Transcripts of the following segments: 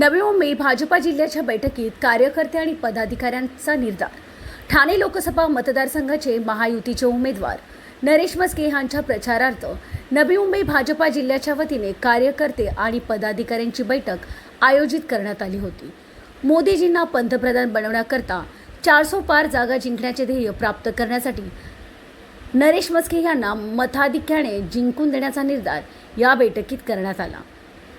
नवी मुंबई भाजपा जिल्ह्याच्या बैठकीत कार्यकर्ते आणि पदाधिकाऱ्यांचा निर्धार. ठाणे लोकसभा मतदारसंघाचे महायुतीचे उमेदवार नरेश मस्के यांच्या प्रचारार्थ नवी मुंबई भाजपा जिल्ह्याच्या वतीने कार्यकर्ते आणि पदाधिकाऱ्यांची बैठक आयोजित करण्यात आली होती. मोदीजींना पंतप्रधान बनवण्याकरता चारसो पार जागा जिंकण्याचे ध्येय प्राप्त करण्यासाठी नरेश मस्के यांना मताधिक्याने जिंकून देण्याचा निर्धार या बैठकीत करण्यात आला.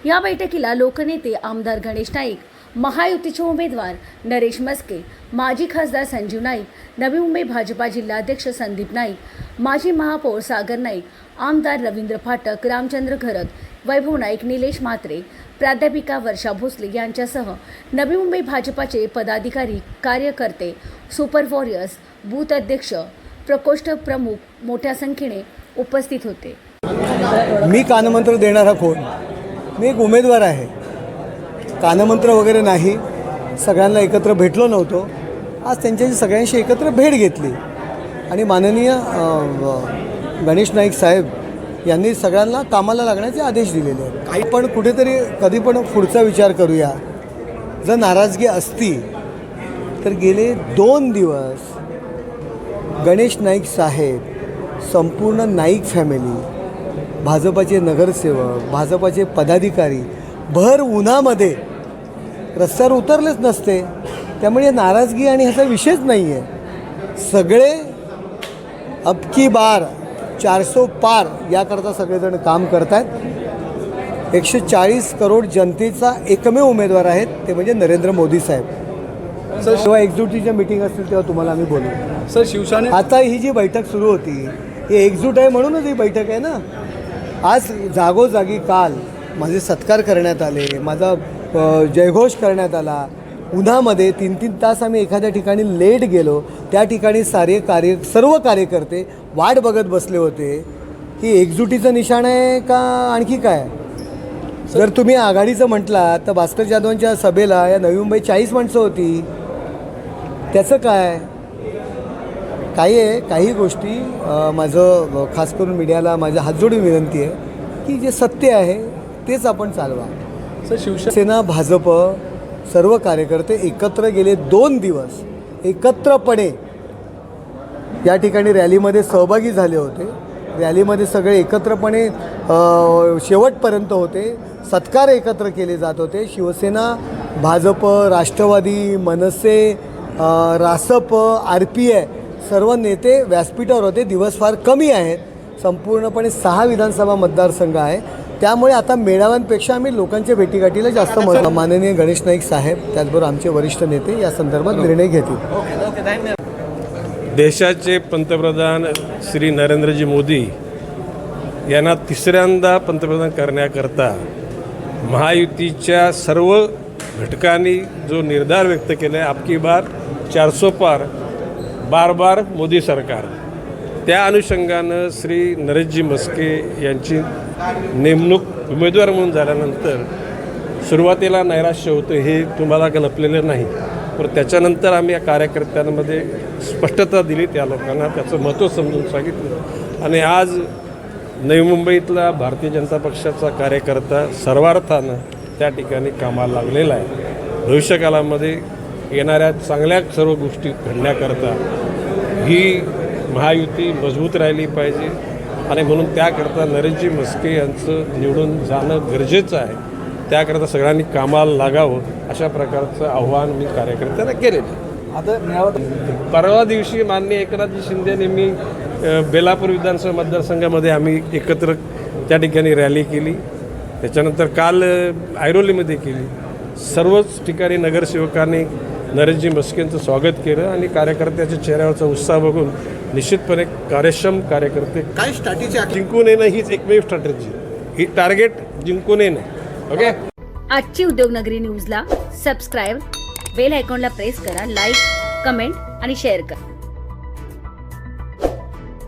या बैठकीला लोकनेते आमदार गणेश नाईक महायुतीचे उमेदवार नरेश मस्के माजी खासदार संजीव नाईक नवी मुंबई भाजपा जिल्हाध्यक्ष संदीप नाईक माजी महापौर सागर नाईक आमदार रवींद्र फाटक रामचंद्र घरत वैभव नाईक निलेश म्हात्रे प्राध्यापिका वर्षा भोसले यांच्यासह नवी मुंबई भाजपाचे पदाधिकारी कार्यकर्ते सुपर वॉरियर्स बूथ अध्यक्ष प्रकोष्ठ प्रमुख मोठ्या संख्येने उपस्थित होते. मी कानमंत्र देणारा कोण? मी एक उमेदवार आहे. कानमंत्र वगैरे नाही. सगळ्यांना एकत्र भेटलो नव्हतो. आज त्यांच्याशी सगळ्यांशी एकत्र भेट घेतली. आणि माननीय गणेश नाईक साहेब यांनी सगळ्यांना कामाला लागण्याचे आदेश दिलेले आहेत. काही पण कुठेतरी कधी पण पुढचा विचार करूया. जर नाराजगी असती तर गेले दोन दिवस गणेश नाईक साहेब संपूर्ण नाईक फॅमिली भाजपाचे नगरसेवक भाजपाचे पदाधिकारी भर उन्हामध्ये रस्त्यावर उतरलेच नसते. त्यामुळे नाराजगी आणि ह्याचा विषयच नाही आहे सगळे अबकी बार चारसो पार याकरता सगळेजण काम करत आहेत एकशे चाळीस करोड जनतेचा एकमेव उमेदवार आहेत ते म्हणजे नरेंद्र मोदी साहेब. सर जेव्हा एकजुटीच्या मिटिंग असतील तेव्हा तुम्हाला आम्ही बोलू. सर शिवसेने आता ही जी बैठक सुरू होती ही एकजूट आहे म्हणूनच ही बैठक आहे ना. आज जागोजागी काल माझे सत्कार करण्यात आले माझा जयघोष करण्यात आला. उन्हामध्ये तीन तीन तास आम्ही एखाद्या ठिकाणी लेट गेलो त्या ठिकाणी सारे कार्य सर्व कार्यकर्ते वाट बघत बसले होते. ही एकजुटीचं निशाण आहे का आणखी काय? जर तुम्ही आघाडीचं म्हटलात तर भास्कर जाधवांच्या सभेला या नवी मुंबई चाळीस माणसं होती. त्याचं काय? काही आहे काही गोष्टी माझं खास करून मीडियाला माझ्या हात जोडून विनंती आहे की जे सत्य आहे तेच आपण चालवा. सर शिवसेना सेना भाजप सर्व कार्यकर्ते एकत्र गेले दोन दिवस एकत्रपणे या ठिकाणी रॅलीमध्ये सहभागी झाले होते. रॅलीमध्ये सगळे एकत्रपणे शेवटपर्यंत होते. सत्कार एकत्र केले जात होते. Shivsena Bhajap Rashtrawadi Manse Rasap R P I सर्व नेते व्यासपीठावर होते दिवस फार कमी आहेत. संपूर्णपणे सहा विधानसभा मतदारसंघ आहे. त्यामुळे आता मेळाव्यांपेक्षा आम्ही लोकांच्या भेटीगाठीला जास्त महत्त्व माननीय गणेश नाईक साहेब त्याचबरोबर आमचे वरिष्ठ नेते या संदर्भात निर्णय घेतील. देशाचे पंतप्रधान श्री नरेंद्रजी मोदी यांना तिसऱ्यांदा पंतप्रधान करण्याकरता महायुतीच्या सर्व घटकांनी जो निर्धार व्यक्त केला आहे आपकी बार चारसो पार बार बार मोदी सरकार. त्या अनुषंगानं श्री नरेशजी मस्के यांची नेमणूक उमेदवार म्हणून झाल्यानंतर सुरुवातीला नैराश्य होतं हे तुम्हाला का लपलेलं नाही. पण त्याच्यानंतर आम्ही या कार्यकर्त्यांमध्ये स्पष्टता दिली त्या लोकांना त्याचं महत्त्व समजून सांगितलं. आणि आज नवी मुंबईतला भारतीय जनता पक्षाचा कार्यकर्ता सर्वार्थानं त्या ठिकाणी कामाला लागलेला आहे. भविष्यकालामध्ये येणाऱ्या चांगल्या सर्व गोष्टी घडण्याकरता ही महायुती मजबूत राहिली पाहिजे. आणि म्हणून त्याकरता नरेशजी मस्के यांचं निवडून जाणं गरजेचं आहे. त्याकरता सगळ्यांनी कामाला लागावं अशा प्रकारचं आव्हान मी कार्यकर्त्यांना केलेलं आहे. आता परवा दिवशी माननीय एकनाथजी शिंदे नेहमी अ, बेलापूर विधानसभा मतदारसंघामध्ये आम्ही एकत्र त्या ठिकाणी रॅली केली. त्याच्यानंतर काल ऐरोलीमध्ये केली. सर्वच ठिकाणी नगरसेवकांनी नरेशजी मस्केंचं स्वागत केलं आणि कार्यकर्त्याच्या चेहऱ्यावरचा उत्साह बघून निश्चितपणे कार्यक्षम कार्यकर्ते काय स्ट्रॅटेजी जिंकून येणं हीच एकमेव स्ट्रॅटेजी. ही टार्गेट जिंकून येणं ओके? आजची उद्योगनगरी न्यूजला सबस्क्राईब बेल आयकॉनला प्रेस करा लाईक कमेंट आणि शेअर करा.